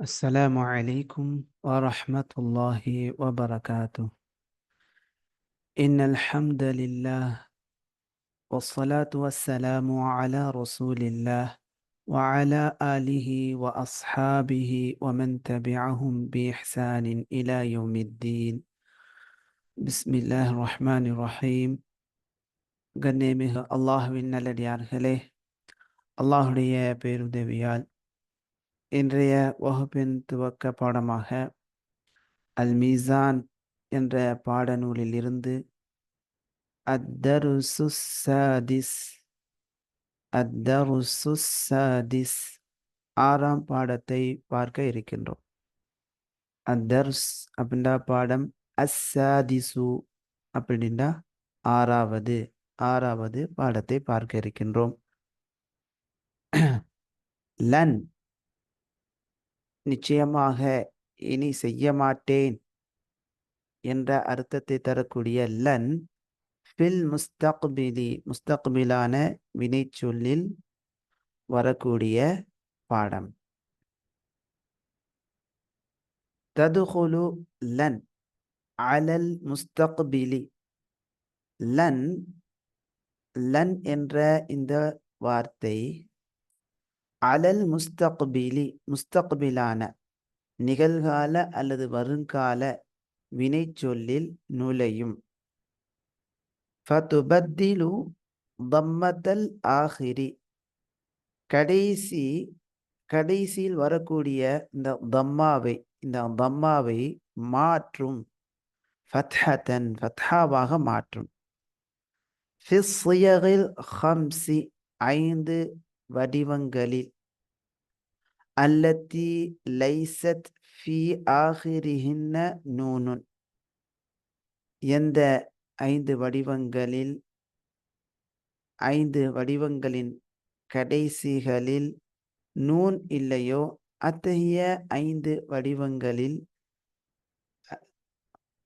السلام عليكم ورحمة الله وبركاته إن الحمد لله والصلاة والسلام على رسول الله وعلى آله وأصحابه ومن تبعهم بإحسان إلى يوم الدين بسم الله الرحمن الرحيم கண்ணியமிகு அல்லாஹுவின் நல்லடியார்களே அல்லாஹுடைய பேருதவியால் இன்றைய வகுப்பின் துவக்க பாடமாக அல் மீசான் என்ற பாடநூலில் இருந்து அத்தருசுசாதிஸ் அத்தருசுசாதிஸ் ஆறாம் பாடத்தை பார்க்க இருக்கின்றோம். அத்தர்ஸ் அப்படின்றா பாடம் அஸ்ஸாதிசு அப்படின்னா ஆறாவது ஆறாவது பாடத்தை பார்க்க இருக்கின்றோம். லன் நிச்சயமாக இனி செய்ய மாட்டேன் என்ற அர்த்தத்தை தரக்கூடிய லன் ஃபில் முஸ்தக்பிலி முஸ்தக்பிலான வினைச்சொல்லில் வரக்கூடிய பாடம். ததுகுலு லன் அலல் முஸ்தக்பிலி. லன் லன் என்ற இந்த வார்த்தை அலல் முஸ்தக்பிலி முஸ்தக்பிலான நிகழ்கால அல்லது வருங்கால வினைச்சொல்லில் நுழையும். ஃபதுபத்திலு தம்மத்தல் ஆஹிரி. கடைசி கடைசியில் வரக்கூடிய இந்த தம்மாவை இந்த தம்மாவை மாற்றும். ஃபத்ஹத்தன் ஃபத்ஹாவாக மாற்றும். ஃபிஸ்யகில் ஹம்சி ஐந்து வடிவங்களில். அல்லத்தி லைசத் ஃபி ஆகிரிஹின்ன நூனுன். எந்த ஐந்து வடிவங்களில்? ஐந்து வடிவங்களின் கடைசிகளில் நூன் இல்லையோ? அத்தகைய ஐந்து வடிவங்களில்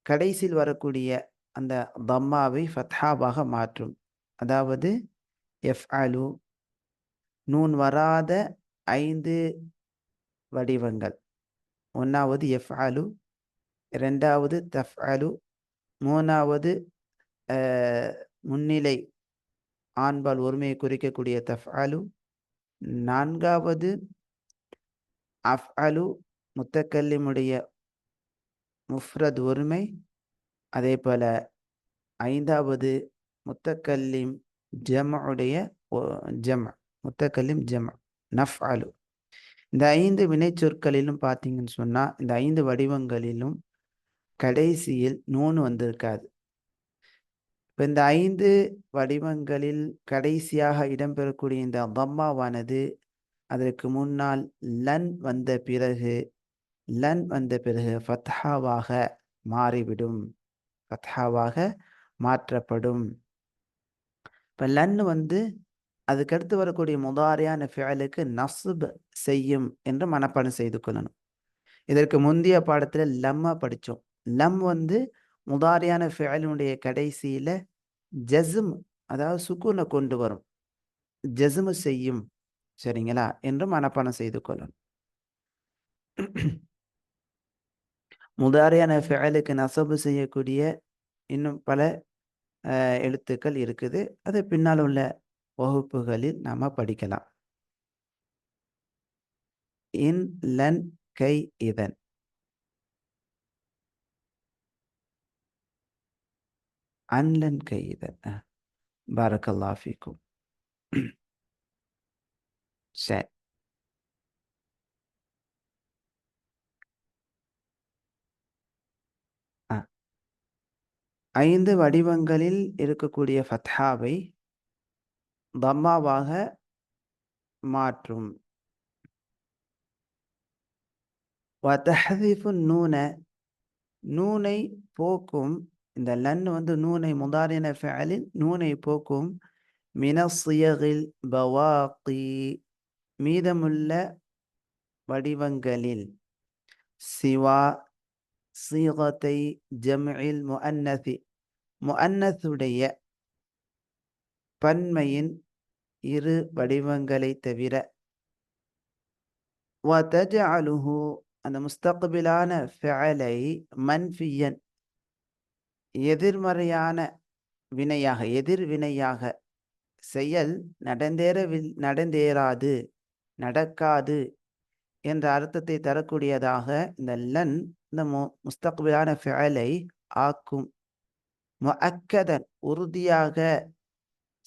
கடைசியில் வரக்கூடிய அந்த தம்மாவை ஃபத்ஹாவாக மாற்றும். அதாவது எஃப் அலு நூன் வராத ஐந்து வடிவங்கள். ஒன்றாவது எஃப் அலு ரெண்டாவது தஃப் அலு மூணாவது முன்னிலை ஆண்பால் ஒருமையை குறிக்கக்கூடிய தஃப் அலு நான்காவது அஃப் அலு முத்தக்கல்லிமுடைய முஃப்ரத் ஒருமை அதே போல் ஐந்தாவது முத்தக்கல்லிம் ஜம்முடைய ஜம் முத்தக்கல்லிம் ஜம் நஃப் அலு இந்த ஐந்து வினைச்சொற்களிலும் பார்த்தீங்கன்னு சொன்னால் இந்த ஐந்து வடிவங்களிலும் கடைசியில் நூன் வந்திருக்காது. இப்போ இந்த ஐந்து வடிவங்களில் கடைசியாக இடம்பெறக்கூடிய இந்த பம்மாவானது அதற்கு முன்னால் லன் வந்த பிறகு லன் வந்த பிறகு ஃபத்ஹாவாக மாறிவிடும். ஃபத்ஹாவாக மாற்றப்படும். இப்போ லன் வந்து அதுக்கடுத்து வரக்கூடிய முதாரியான ஃபியலுக்கு நசுப் செய்யும் என்று மனப்பாடம் செய்து கொள்ளணும். இதற்கு முந்தைய பாடத்தில் லம்ம படித்தோம் லம் வந்து முதாரியான ஃபியலுடைய கடைசியில் ஜஸ்ம் அதாவது சுக்குனை கொண்டு வரும். ஜஸ்மு செய்யும். சரிங்களா? என்று மனப்பாடம் செய்து கொள்ளணும். முதாரியான ஃபியலுக்கு நசபு செய்யக்கூடிய இன்னும் பல எழுத்துக்கள் இருக்குது. அது பின்னால் உள்ள வகுப்புகளில் நாம் படிக்கலாம். இன் லன் கை இதன். அன்லன் கை இதன். பாரக்கல்லாஃபிக்கும் சரி. ஐந்து வடிவங்களில் இருக்கக்கூடிய ஃபத்ஹாவை தம்மாவாக மாற்றும். வதஹதிஃபு நூன நூனை போக்கும் இந்த லன் வந்து நூனை முதாரின ஃபேலில் நூனை போக்கும் மினசியகில் பவாக்கி மீதமுள்ள வடிவங்களில். சிவா சீகத்தை ஜம்இல் முஅன்னதி முஅன்னத்துடைய பன்மையின் இரு வடிவங்களை தவிர வதஜஅலுஹு அந்த முஸ்தகபிலான ஃபேலை மன்ஃபியன் எதிர்மறையான வினையாக எதிர்வினையாக செயல் நடந்தேறவில் நடந்தேறாது நடக்காது என்ற அர்த்தத்தை தரக்கூடியதாக இந்த லன் இந்த மு முஸ்தகபிலான ஃபேலை ஆக்கும். முஅக்கதன் உறுதியாக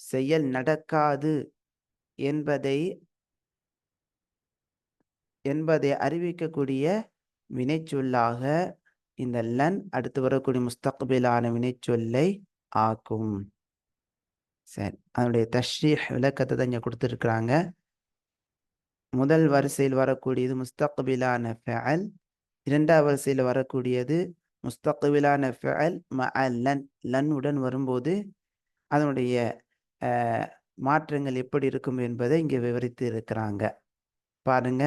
செயல் நடக்காது என்பதை என்பதை அறிவிக்கக்கூடிய வினைச்சொல்லாக இந்த லன் அடுத்து வரக்கூடிய முஸ்தகபிலான வினைச்சொல்லை ஆக்கும். சரி அதனுடைய தஷ்ரீஹ் விளக்கத்தை தான் இங்கே கொடுத்துருக்குறாங்க. முதல் வரிசையில் வரக்கூடியது முஸ்தகபிலான ஃபஅல் இரண்டாவது வரிசையில் வரக்கூடியது முஸ்தக்பிலான ம அ லன் லன் உடன் வரும்போது அதனுடைய மாற்றங்கள் எப்படி இருக்கும் என்பதை இங்கே விவரித்து இருக்கிறாங்க. பாருங்க.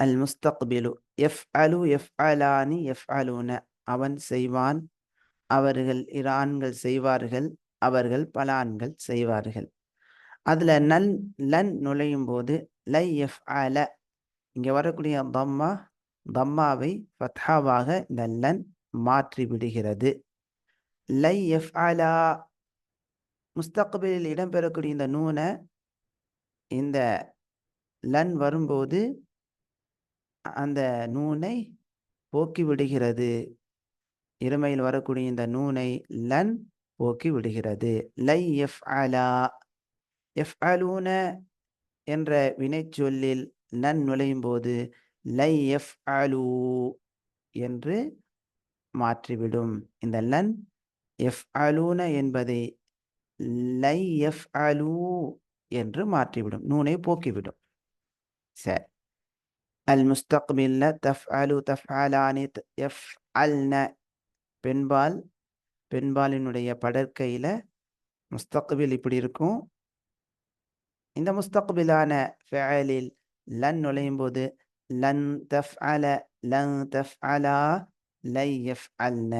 அல் முஸ்தக்பிலு எஃப் அலு எஃப் அலானி எஃப் அலூன அவன் செய்வான். அவர்கள் இரான்கள் செய்வார்கள். அவர்கள் பலான்கள் செய்வார்கள். அதில் நல் லன் நுழையும் போது லை எஃப் அல இங்கே வரக்கூடிய தம்மா தம்மாவை ஃபத்ஹாவாக இந்த லன் மாற்றி விடுகிறது லை எஃப் அலா முஸ்தகபிலில் இடம்பெறக்கூடிய இந்த நூனை இந்த லன் வரும்போது அந்த நூனை போக்கி விடுகிறது. இருமையில் வரக்கூடிய இந்த நூனை லன் போக்கி விடுகிறது. லை எஃப் அலா எஃப் அலூன என்ற வினைச்சொல்லில் லன் நுழையும் போது லை எஃப் அலூ என்று மாற்றிவிடும். இந்த லன் எஃப் அலூன என்பதை லை எஃப் அலு என்று மாற்றிவிடும். நூனை போக்கிவிடும். சரி. அல் முஸ்தக்மில்ல தஃப் அலு முஸ்தக்பில்ல எஃப் அல் ந பெண்பால் பெண்பாலினுடைய படற்கையில் முஸ்தக்பில் இப்படி இருக்கும். இந்த முஸ்தக்பிலான ஃபேலில் லன் நுழையும் போது லன் தஃப்அல லன் தஃப்அலா லை எஃப் அல் ந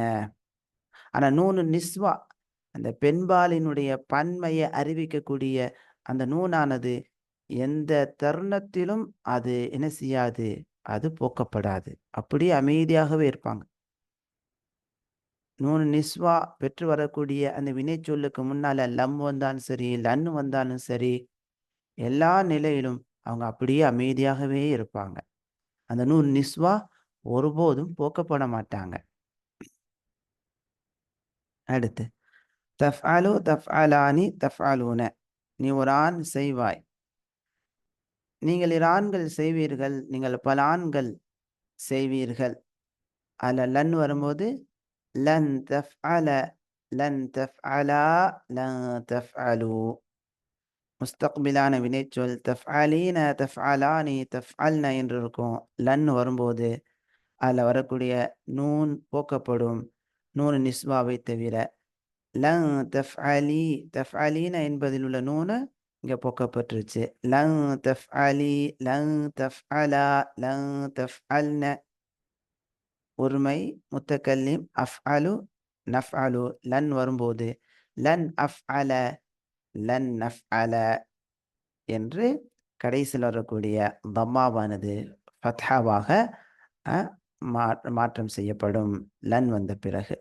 ஆனால் நூனு நிஸ்வா அந்த பெண்பாலினுடைய பன்மையை அறிவிக்கக்கூடிய அந்த நூனானது எந்த தருணத்திலும் அது என்ன செய்யாது? அது போக்கப்படாது. அப்படியே அமைதியாகவே இருப்பாங்க. நூனு நிஸ்வா பெற்று வரக்கூடிய அந்த வினைச்சொல்லுக்கு முன்னால லம் வந்தாலும் சரி லன்னு வந்தாலும் சரி எல்லா நிலையிலும் அவங்க அப்படியே அமைதியாகவே இருப்பாங்க. அந்த நூன் நிஸ்வா ஒருபோதும் போக்கப்பட மாட்டாங்க. அடுத்து தஃப் அலு தஃப் அலானி தஃப் அலூன நீ ஒரு ஆண் செய்வாய். நீங்கள் இரு ஆண்கள் செய்வீர்கள் நீங்கள் பல ஆண்கள் செய்வீர்கள். அல லன் வரும்போது லன் தஃப்அல லன் தஃப்அலா லன் தஃப்அலு முஸ்தக்பிலான வினைச்சொல் தஃப் அலீன தஃப் அலானி தஃப் அல்ன என்று இருக்கும். லன் வரும்போது அதில் வரக்கூடிய நூன் போக்கப்படும். நூறு நிஸ்வாவை தவிர லன் தஃப்அலி தஃப்அலீன என்பதில் உள்ள நூனு இங்கே போக்கப்பட்டுருச்சு. லன் தஃப் அலா லங் தஃப் அல்ன ஒருமை முத்தக்கல்லிம் நஃப் அலு லன் வரும்போது லன் அஃப் அல லன் நஃப் அல என்று கடைசியில் வரக்கூடிய தம்மாவானது ஃபத்ஹாவாக மாற்றம் செய்யப்படும். லன் வந்த பிறகு.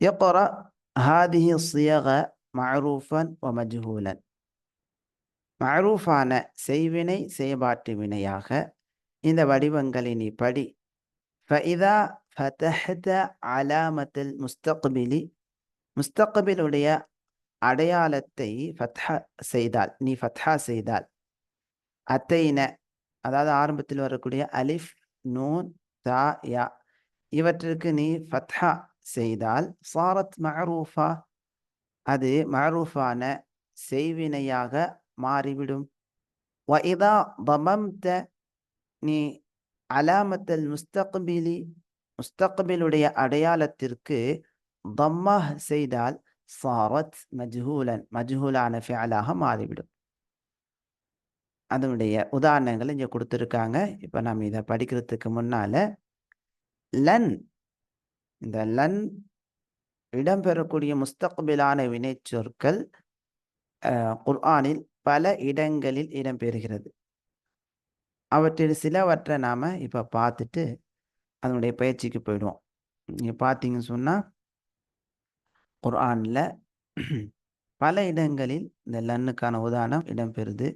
يقرأ هذه الصيغة معروفا ومجهولا மஅரூஃபான செய்வினை செயபாட்டு வினையாக இந்த வடிவங்களை நீ படி فإذا فتحت علامة المستقبل முஸ்தக்பிலுடைய அடையாளத்தை ஃபத்ஹா செய்தால் நீ ஃபத்ஹா செய்தால் அத்தைன அதாவது ஆரம்பத்தில் வரக்கூடிய அலிஃப் நூன் தா யா இவற்றிற்கு நீ ஃபத்ஹா செய்தால் சாரத் மஹரூஃபா அது மஹரூஃபான செய்வினையாக மாறிவிடும். வ இதா பமம்த நீ அலாமத்தல் முஸ்தக்பிலி முஸ்தக்பிலுடைய அடையாளத்திற்கு தம்மஹ் செய்தால் சாரத் மஜ்ஹூலன் மஜ்ஹூலான ஃபியலாக மாறிவிடும். அதனுடைய உதாரணங்கள் இங்கே கொடுத்துருக்காங்க. இப்போ நம்ம இதை படிக்கிறதுக்கு முன்னால் லன் இந்த லன் இடம்பெறக்கூடிய முஸ்தக்பிலான வினைச்சொற்கள் குர்ஆனில் பல இடங்களில் இடம்பெறுகிறது. அவற்றில் சிலவற்றை நாம் இப்போ பார்த்துட்டு அதனுடைய பயிற்சிக்கு போயிடுவோம். நீங்கள் பார்த்தீங்கன்னு சொன்னால் குர்ஆனில் பல இடங்களில் இந்த லன்னுக்கான உதாரணம் இடம்பெறுது.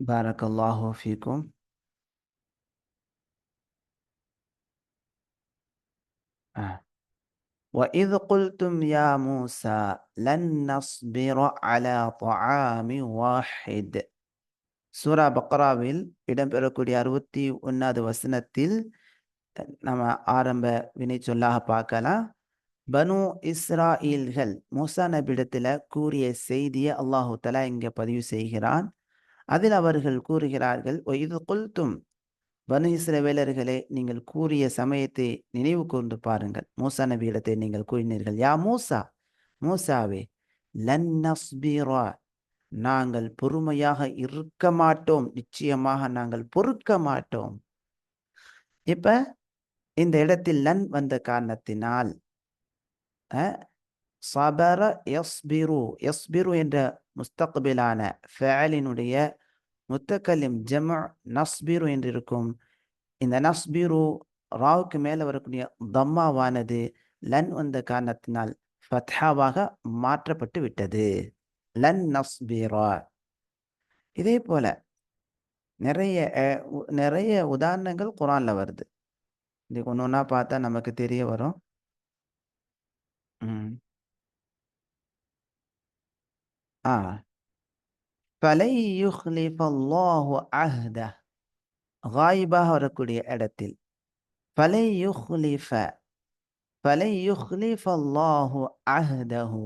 பாரக்கல்லாஹு ஃபீக்கும் وإذ قلتم يا موسى لن نصبر على طعام واحد சூரா பக்ராவில் இடம்பெறக்கூடிய அறுபத்தி ஒன்றாவது வசனத்தில் நம்ம ஆரம்ப வினை சொல்லாக பார்க்கலாம் பனு இஸ்ராயில்கள் மூசா நபிடத்தில் கூறிய செய்தியை அல்லாஹு தலா இங்கே பதிவு செய்கிறான் அதில் அவர்கள் கூறுகிறார்கள் இது கொல்தும் பனு இஸ்ரவேலர்களே நீங்கள் கூறிய சமயத்தை நினைவு கூர்ந்து பாருங்கள். மூசா நபியிடத்தை நீங்கள் கூறினீர்கள். யா மூசா மூசாவே லன்னஸ்பீரா நாங்கள் பொறுமையாக இருக்க மாட்டோம். நிச்சயமாக நாங்கள் பொறுக்க மாட்டோம். இப்ப இந்த இடத்தில் லன் வந்த காரணத்தினால் சபர எஸ்பிரு எஸ்பிரு என்ற முஸ்தக்பிலான ஃபேலினுடைய முத்தக்கலிம் ஜம நஸ்பீரு என்று இருக்கும் இந்த நஸ்பீரு ராவுக்கு மேலே வரக்கூடிய தம்மாவானது லன் வந்த காரணத்தினால் ஃபத்ஹாவாக மாற்றப்பட்டு விட்டது. லன் நஸ்பீரா. இதே போல நிறைய நிறைய உதாரணங்கள் குரான்ல வருது. இது ஒன்று ஒன்றா பார்த்தா நமக்கு தெரிய வரும். ஆ. பலை யுஹ்லிஃபல்லாஹு அஹ்த காயிபாக வரக்கூடிய இடத்தில் பலை யுஹ்லிஃப பலை யுஹ்லிஃபல்லாஹு அஹ்தஹு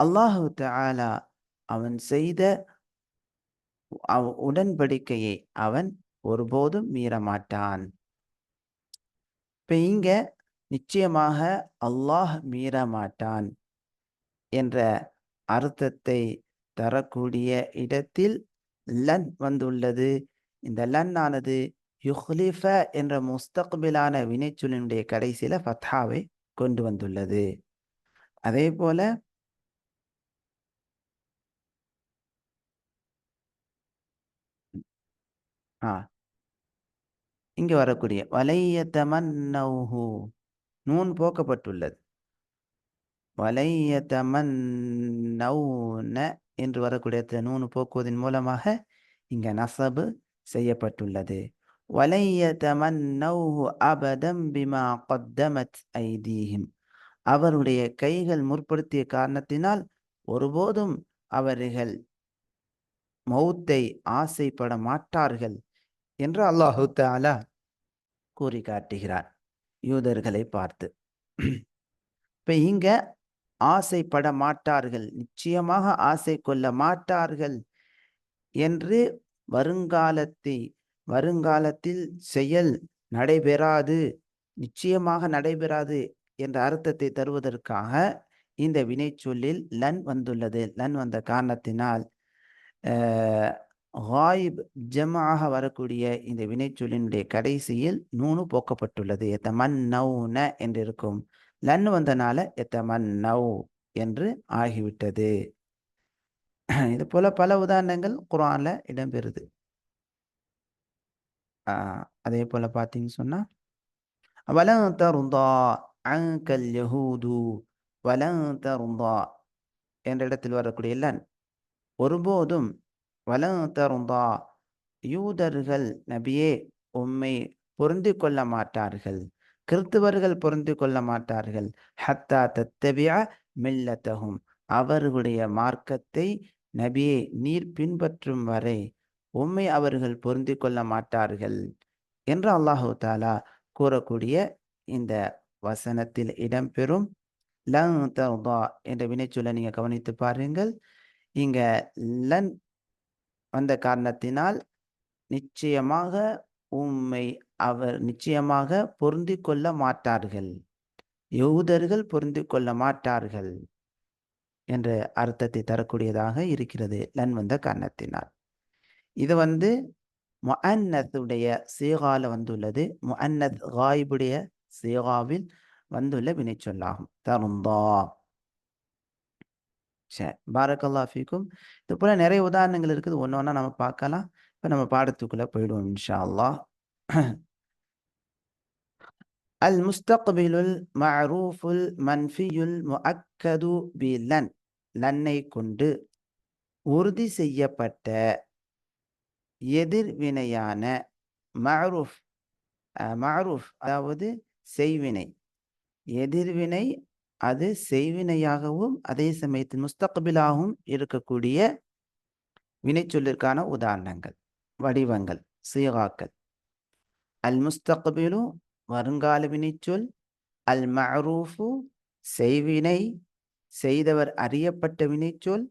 அல்லாஹு தாலா அவன் செய்த உடன்படிக்கையை அவன் ஒருபோதும் மீறமாட்டான் இப்போ இங்க நிச்சயமாக அல்லாஹ் மீறமாட்டான் என்ற அர்த்தத்தை தரக்கூடிய இடத்தில் லன் வந்துள்ளது. இந்த லன் ஆனது யுஹ்லிஃப என்ற முஸ்தக்பிலான வினைச்சொலினுடைய கடைசியில ஃபத்ஹாவை கொண்டு வந்துள்ளது. அதே போல ஆ. இங்க வரக்கூடிய வலைய தமன்னௌஹு நூன் போக்கப்பட்டுள்ளது. வலைய தமன்னௌன என்று வரக்கூடிய நூன் போக்குவதன் மூலமாக இங்க நசபு செய்யப்பட்டுள்ளது. அவருடைய கைகள் முற்படுத்திய காரணத்தினால் ஒருபோதும் அவர்கள் மௌத்தை ஆசைப்பட மாட்டார்கள் என்று அல்லாஹு தாலா கூறி காட்டுகிறார் யூதர்களை பார்த்து. இப்ப இங்க ஆசைப்பட மாட்டார்கள். நிச்சயமாக ஆசை கொள்ள மாட்டார்கள் என்று வருங்காலத்தை வருங்காலத்தில் செயல் நடைபெறாது நிச்சயமாக நடைபெறாது என்ற அர்த்தத்தை தருவதற்காக இந்த வினைச்சொல்லில் லன் வந்துள்ளது. லன் வந்த காரணத்தினால் ஹாயிப் ஜமாக வரக்கூடிய இந்த வினைச்சொல்லினுடைய கடைசியில் நூனு போக்கப்பட்டுள்ளது. தமன் நவுன என்றிருக்கும். இருக்கும் லன் வந்தனால எத்த நவ் என்று ஆகிவிட்டது. இது போல பல உதாரணங்கள் குரான்ல இடம்பெறுது. அதே போல பார்த்தீங்கன்னு சொன்னா வலம் தருந்தா அங்கல் யஹூது வலம் தருந்தா என்ற இடத்தில் வரக்கூடிய லன் ஒருபோதும் வலம் தருந்தா யூதர்கள் நபியே உம்மை பொருந்தி கொள்ள மாட்டார்கள். கிறிஸ்துவர்கள் பொருந்தி கொள்ள மாட்டார்கள். ஹத்தா தத்தபியா மில்லத்தகும் அவர்களுடைய மார்க்கத்தை நபியே நீர் பின்பற்றும் வரை உம்மை அவர்கள் பொருந்தி கொள்ள மாட்டார்கள் என்று அல்லாஹு தாலா கூறக்கூடிய இந்த வசனத்தில் இடம்பெறும். லன் தர்தா என்ற வினைச்சொல்லை நீங்க கவனித்து பாருங்கள். இங்க லன் வந்த காரணத்தினால் நிச்சயமாக உம்மை அவர் நிச்சயமாக பொருந்தி கொள்ள மாட்டார்கள். யூதர்கள் பொருந்தி கொள்ள மாட்டார்கள் என்ற அர்த்தத்தை தரக்கூடியதாக இருக்கிறது லன் வந்த காரணத்தினால் இது வந்து முஅன்னத்துடைய சீகால வந்துள்ளது. முஅன்னத் காயிபுடைய சீகாவில் வந்துள்ள வினைச்சொல்லாகும். தருந்தா. சரி பாரக்கல்லா ஃபீக்கும். இது போல நிறைய உதாரணங்கள் இருக்குது. ஒன்று ஒன்றா நம்ம பார்க்கலாம். இப்போ நம்ம பாடத்துக்குள்ளே போயிடுவோம் இன்ஷா அல்லாஹ். அல் முஸ்தக்பிலுல் மரூஃபுல் மன்ஃபியுல் முஅக்கது பி லன் கொண்டு உறுதி செய்யப்பட்ட எதிர்வினையான மரூஃப் மரூஃப் அதாவது செய்வினை. எதிர்வினை அது செய்வினையாகவும் அதே சமயத்தில் முஸ்தக்பிலாகவும் இருக்கக்கூடிய வினைச்சொல்லிற்கான உதாரணங்கள் வடிவங்கள் சீகாக்கள். அல் முஸ்தக்பிலு வருங்கால வினைச்சொல் அல் மரூஃபு செய்வினை செய்தவர் அறியப்பட்ட வினைச்சொல்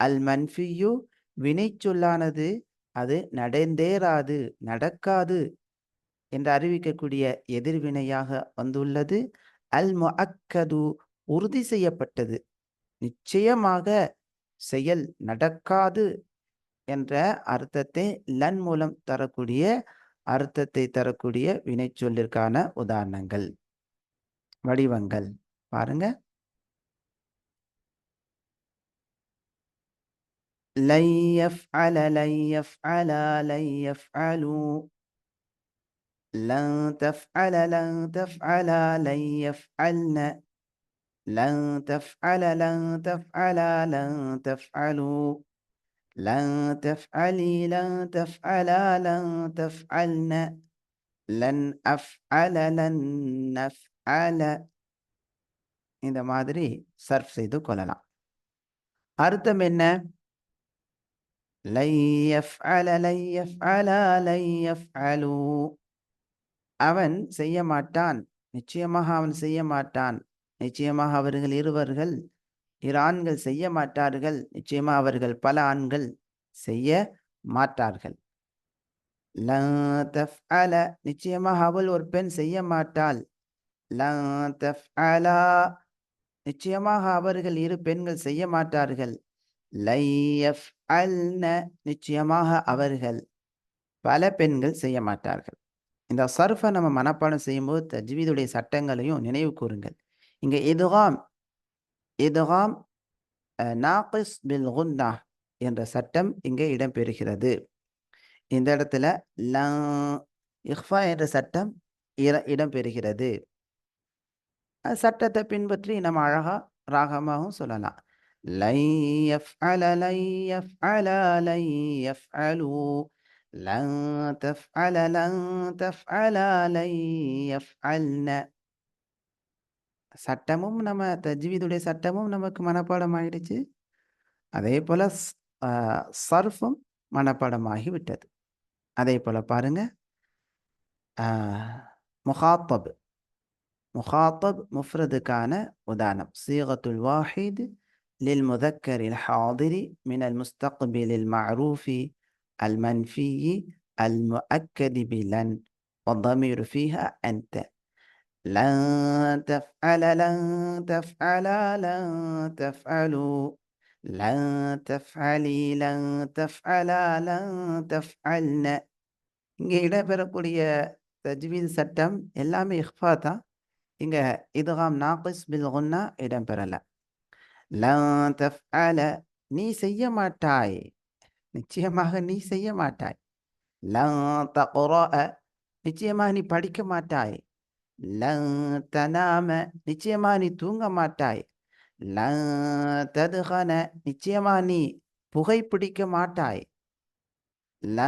அல் மன்ஃபியு வினைச்சொல்லானது அது நடந்தேறாது நடக்காது என்று அறிவிக்கக்கூடிய எதிர்வினையாக வந்துள்ளது. அல் முஅக்கது உறுதி செய்யப்பட்டது. நிச்சயமாக செயல் நடக்காது என்ற அர்த்தத்தை லன் மூலம் தரக்கூடிய அர்த்தத்தை தரக்கூடிய வினைச்சொல்லிற்கான உதாரணங்கள் வடிவங்கள் பாருங்க لن يفعل لن يفعل لن يفعلوا لن تفعل لن تفعل لن يفعلن لن تفعل لن تفعل لن تفعلوا لن تفعلي لن تفعل لن تفعلن لن أفعل لن نفعل இந்த மாதிரி சர்ஃப் செய்து கொள்ளலாம் அர்த்தம் என்ன لن يفعل لن يفعل لن يفعلوا அவன் செய்ய மாட்டான் நிச்சயமாக அவன் செய்ய மாட்டான் நிச்சயமாக அவர்கள் இருவர்கள் இரு ஆண்கள் செய்ய மாட்டார்கள். நிச்சயமாக அவர்கள் பல ஆண்கள் செய்ய மாட்டார்கள். தஃப்அல நிச்சயமாக அவள் ஒரு பெண் செய்ய மாட்டாள். தஃப்அலா நிச்சயமாக அவர்கள் இரு பெண்கள் செய்ய மாட்டார்கள். நிச்சயமாக அவர்கள் பல பெண்கள் செய்ய மாட்டார்கள். இந்த சர்ஃபை நம்ம மனப்பாடம் செய்யும்போது தஜ்வீதுடைய சட்டங்களையும் நினைவு கூறுங்கள். இங்கே இதுகாம் இதுகாம் நாகிஸ் பில் குன்னா என்ற சட்டம் இங்கே இடம்பெறுகிறது இந்த இடத்துல ல இஃபா என்ற சட்டம் இடம்பெறுகிறது சட்டத்தை பின்பற்றி நம்ம அழகா ராகமாகவும் சொல்லலாம் لن يفعل لن يفعل لن يفعلوا لن تفعل لن تفعل لن يفعلن சட்டமும் நம்ம தஜ்வீதுடைய சட்டமும் நமக்கு மனப்பாடம் ஆயிடுச்சு அதே போல சர்ஃபும் மனப்பாடமாகி விட்டது அதே போல பாருங்க முகாத்தப் முகாத்தப் முஃப்ரதுக்கான உதாரணம் சீகத்துல் வாஹித் للمذكر الحاضر من المستقبل المعروف المنفي المؤكد بلن والضمير فيها أنت لن تفعل لن تفعل لن تفعلوا لن تفعلي لن تفعل لن تفعلن இங்கே இடம்பெறக்கூடிய தஜ்வீத் சட்டம் எல்லாமே இஹ்ஃபா தான் இங்கே இதுகாம் நாகிஸ் பில் குன்னா இடம்பெறலை லன் தஃப்அல நீ செய்ய மாட்டாய் நிச்சயமாக நீ செய்ய மாட்டாய் லன் தக்ரஅ நிச்சயமாக நீ படிக்க மாட்டாய் லன் தனாம நிச்சயமா நீ தூங்க மாட்டாய். ல ததுகன நிச்சயமா நீ புகை பிடிக்க மாட்டாய். ல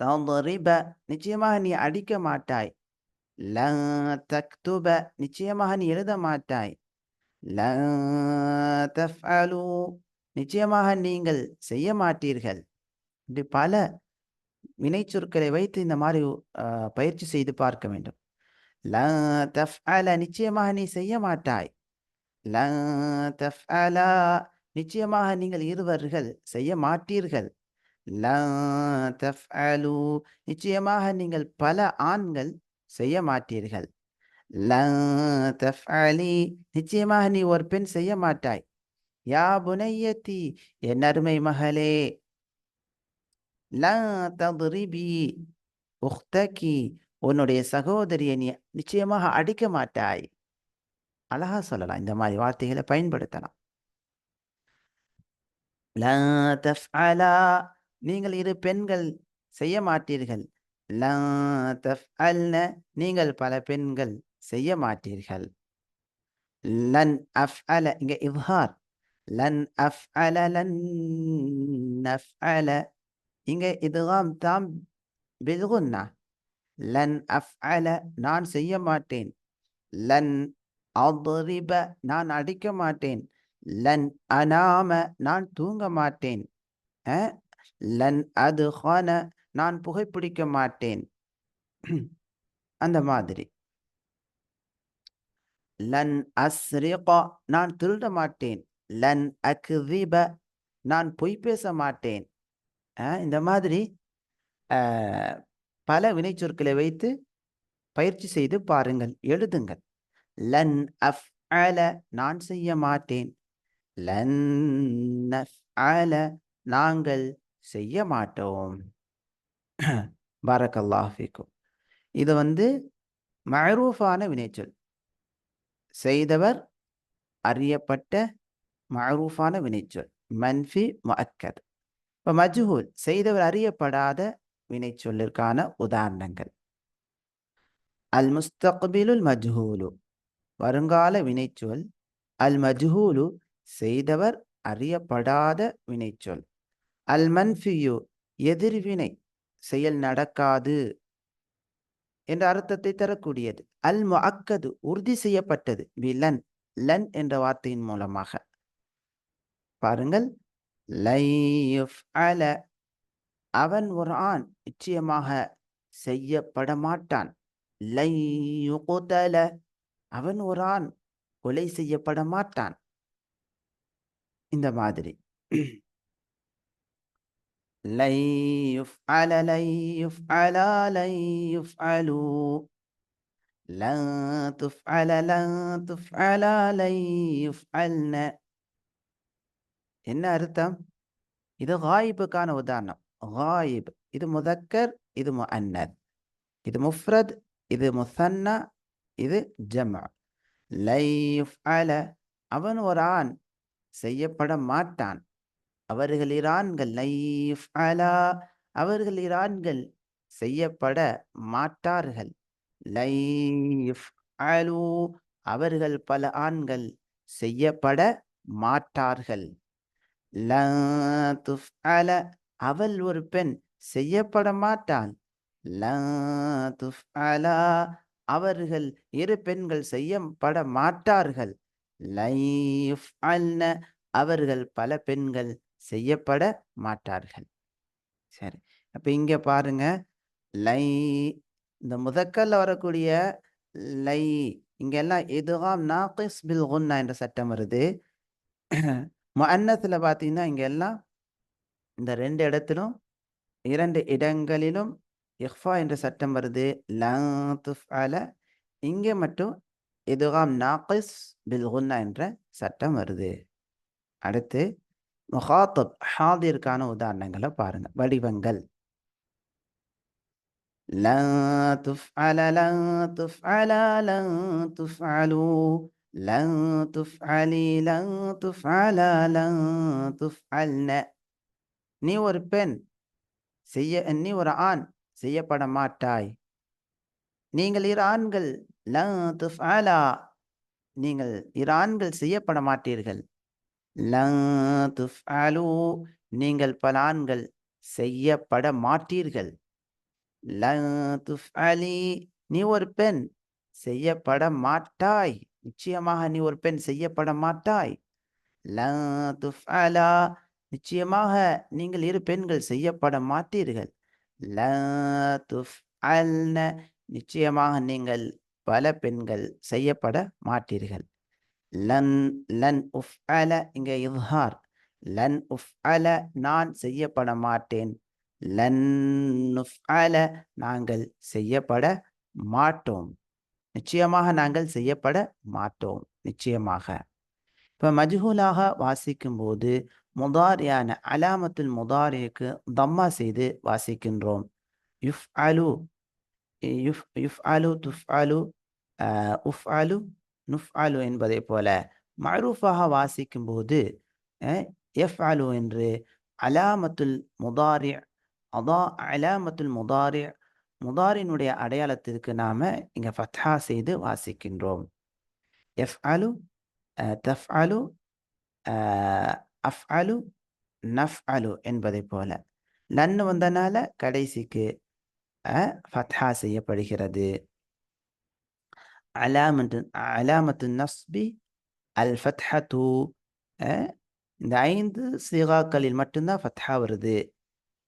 தரிப நிச்சயமாக நீ அடிக்க மாட்டாய். ல தக்துப நிச்சயமாக நீ எழுத மாட்டாய். ல தஃஅலு நிச்சயமாக நீங்கள் செய்ய மாட்டீர்கள். இப்படி பல வினைச்சொற்களை வைத்து இந்த மாதிரி பயிற்சி செய்து பார்க்க வேண்டும். ல தஃப்அல நிச்சயமாக நீ செய்ய மாட்டாய். ல தஃப்அலா நிச்சயமாக நீங்கள் இருவர்கள் செய்ய மாட்டீர்கள். ல தஃப்அலு நிச்சயமாக நீங்கள் பல ஆண்கள் செய்ய மாட்டீர்கள். ல தஃப்அலி நிச்சயமாக நீ ஒரு பெண் செய்ய மாட்டாய். யா புனையத்தி என் அருமை மகளே ல ததுரிபி உக்தகி உன்னுடைய சகோதரியை நீ நிச்சயமாக அடிக்க மாட்டாய் அழகா சொல்லலாம். இந்த மாதிரி வார்த்தைகளை பயன்படுத்தலாம். நீங்கள் இரு பெண்கள் செய்ய மாட்டீர்கள். நீங்கள் பல பெண்கள் செய்ய மாட்டீர்கள். லன் அஃப்அல இங்க இவ்ஹார். லன் அஃப் அல லன் நஃப்அல இங்கே இதுகாம் தாம் பில்குன்னா லன் அஃப் அல நான் செய்ய மாட்டேன். லன் அபரிப நான் அடிக்க மாட்டேன். லன் அனாம நான் தூங்க மாட்டேன். லன் அது ஹான நான் புகைப்பிடிக்க மாட்டேன். அந்த மாதிரி. லன் அஸ்ரிகா நான் திருட மாட்டேன். லன் அக்ரிப நான் பொய் பேச மாட்டேன். இந்த மாதிரி பல வினைச்சொற்களை வைத்து பயிற்சி செய்து பாருங்கள் எழுதுங்கள். லன் அஃப்அல நான் செய்ய மாட்டேன். லன் நஃப்அல நாங்கள் செய்ய மாட்டோம். பாரக்கல்லாஃபிக்கும் இது வந்து மஅரூஃபான வினைச்சொல். செய்தவர் அறியப்பட்ட மஅரூஃபான வினைச்சொல். மன்ஃபி முஅக்கத். இப்போ மஜ்ஹூல் செய்தவர் அறியப்படாத வினைச்சொல்லிற்கான உதாரணங்கள். அல் முஸ்தக்பிலுல் மஜ்ஹூலு. வருங்கால வினைச்சொல். அல் மஜ்ஹூலு செய்தவர் அறியப்படாத வினைச்சொல். அல் மன்ஃபியு எதிர்வினை செயல் நடக்காது என்ற அர்த்தத்தை தரக்கூடியது. அல் முஅக்கது உறுதி செய்யப்பட்டது. பி லன் லன் என்ற வார்த்தையின் மூலமாக. பாருங்கள். லை யுஃப்அல அவன் ஒரு ஆண் நிச்சயமாக செய்யப்பட மாட்டான் லை அவன் ஒரு ஆண் கொலை செய்யப்பட மாட்டான் இந்த மாதிரி. லை யுஃப்அல லை யுஃப்அலா லை யுஃப்அலு லன் துஃப்அல லன் துஃப்அலா லை யுஃப்அல்ன என்ன அர்த்தம்? இது ஹாயிபுக்கான உதாரணம். ஹாயிப் இது முதக்கர் இது முஅன்னத். இது முஃப்ரத் இது முசன்னா இது ஜமா லைஃப் அல அவன் ஒரு ஆண் செய்யப்பட மாட்டான். அவர்கள் இரான்கள். லைஃப் அலா அவர்கள் இரான்கள். செய்யப்பட மாட்டார்கள். லைஃப் அலு அவர்கள் பல ஆண்கள். செய்யப்பட மாட்டார்கள். அல அவள் ஒரு பெண் செய்யப்பட மாட்டாள். லா அவர்கள் இரு பெண்கள் செய்யப்பட மாட்டார்கள். லைஃப் யுஃப்அல்ன அவர்கள் பல பெண்கள் செய்யப்பட மாட்டார்கள். சரி அப்ப இங்க பாருங்க. லை இந்த முதக்கல்ல வரக்கூடிய லை இங்கெல்லாம் இதுகாம் நாக்கிஸ் பில் குன்னா என்ற சட்டம் வருது. முஅன்னத்துல பார்த்தீங்கன்னா இங்க எல்லாம் இந்த ரெண்டு இடத்திலும் இரண்டு இடங்களிலும் இஹ்ஃபா என்ற சட்டம் வருது லன் துஃப்அல இங்கே மட்டும் இதுகாம் நாக்கிஸ் பில் குன்னா என்ற சட்டம் வருது அடுத்து முஹாத்தப் ஹாதிற்கான உதாரணங்களை பாருங்க வடிவங்கள் لن تفعل لن تفعل لن تفعلوا لن تفعلي لن تفعل لن تفعلن நீ ஒரு பெண் செய்ய நீ ஒரு ஆண் செய்யப்பட மாட்டாய் நீங்கள் இரு ஆண்கள் லன் துஃப்அலா நீங்கள் இரு ஆண்கள் செய்யப்பட மாட்டீர்கள் லன் துஃப்அலு நீங்கள் பல ஆண்கள் செய்யப்பட மாட்டீர்கள் லன் துஃப்அலி நீ ஒரு பெண் செய்யப்பட மாட்டாய் நிச்சயமாக நீ ஒரு பெண் செய்யப்பட மாட்டாய். லன் நிச்சயமாக நீங்கள் இரு பெண்கள் செய்யப்பட மாட்டீர்கள். லன் நிச்சயமாக நீங்கள் பல பெண்கள் செய்யப்பட மாட்டீர்கள். லன் லன் உஃப் அல இங்க இவ்ஹார். லன் உஃப் அல நான் செய்யப்பட மாட்டேன். லன் உஃப் அல நாங்கள் செய்யப்பட மாட்டோம். நிச்சயமாக நாங்கள் செய்யப்பட மாட்டோம். நிச்சயமாக. இப்போ மஜ்ஹூலாக வாசிக்கும் போது முதாரியான அலாமத்துல் முதாரிக்கு தம்மா செய்து வாசிக்கின்றோம். யுஃப் அலு யுஃப் யுஃப் அலு துஃப் அலு உஃப் அலு நுஃப் அலு என்பதைப் போல மஅரூஃபாக வாசிக்கும்போது எஃப் அலு என்று அலாமத்துல் முதாரி அதா அலாமத்துல் முதாரி முதாரினுடைய அடையாளத்திற்கு நாம இங்க ஃபத்ஹா செய்து வாசிக்கின்றோம். எஃப் அலு தஃப் அலு அஃப் அலு நஃப் அலு என்பதைப் போல. லன்னு வந்தனால கடைசிக்கு ஃபத்ஹா செய்யப்படுகிறது. அலாமத்து அலாமத்து நஸ்பி அல் ஃபத்ஹத்து இந்த ஐந்து சீகாக்களில் மட்டும்தான் ஃபத்ஹா வருது.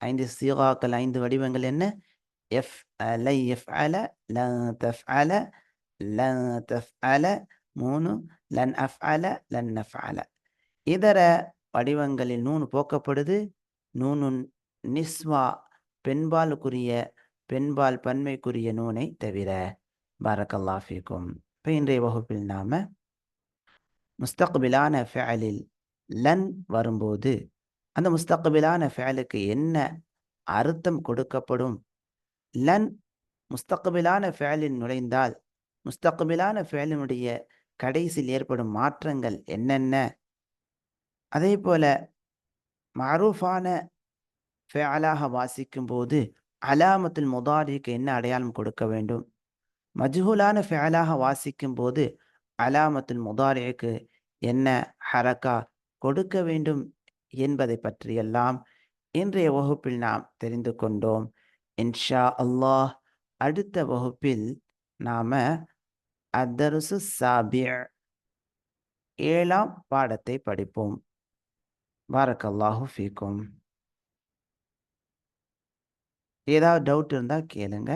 ஐந்து சீகாக்கள் ஐந்து வடிவங்கள் என்ன? எஃப் லை எஃப் அல ல தஃப் அல ல தஃப் அல மூணு லன் அஃப் அல லன் நஃப் இதர வடிவங்களில் நூன் போக்கப்படுது. நூனு நிஸ்வா பெண்பாலுக்குரிய பெண்பால் பன்மைக்குரிய நூனை தவிர பாரக்கல்லாஃபிக்கும் இப்போ இன்றைய வகுப்பில் நாம முஸ்தக்பிலான ஃபேலில் லன் வரும்போது அந்த முஸ்தக்பிலான ஃபேலுக்கு என்ன அர்த்தம் கொடுக்கப்படும்? லன் முஸ்தகபிலான ஃபேலில் நுழைந்தால் முஸ்தகபிலான ஃபேலினுடைய கடைசியில் ஏற்படும் மாற்றங்கள் என்னென்ன? அதே போல மரூஃபான ஃபேலாக வாசிக்கும் போது அலாமத்தில் முதாரிக்கு என்ன அடையாளம் கொடுக்க வேண்டும்? மஜ்ஹூலான ஃபேலாக வாசிக்கும் போது அலாமத்துல் முதாரிக்கு என்ன ஹரக்கா கொடுக்க வேண்டும் என்பதை பற்றியெல்லாம் இன்றைய வகுப்பில் நாம் தெரிந்து கொண்டோம். இன்ஷா அல்லாஹ் அடுத்த வகுப்பில் நாம அத்தருசு சாபியர் ஏழாம் பாடத்தை படிப்போம். பாரக்கல்லாஹு ஃபீக்கும். ஏதாவது டவுட் இருந்தால் கேளுங்க.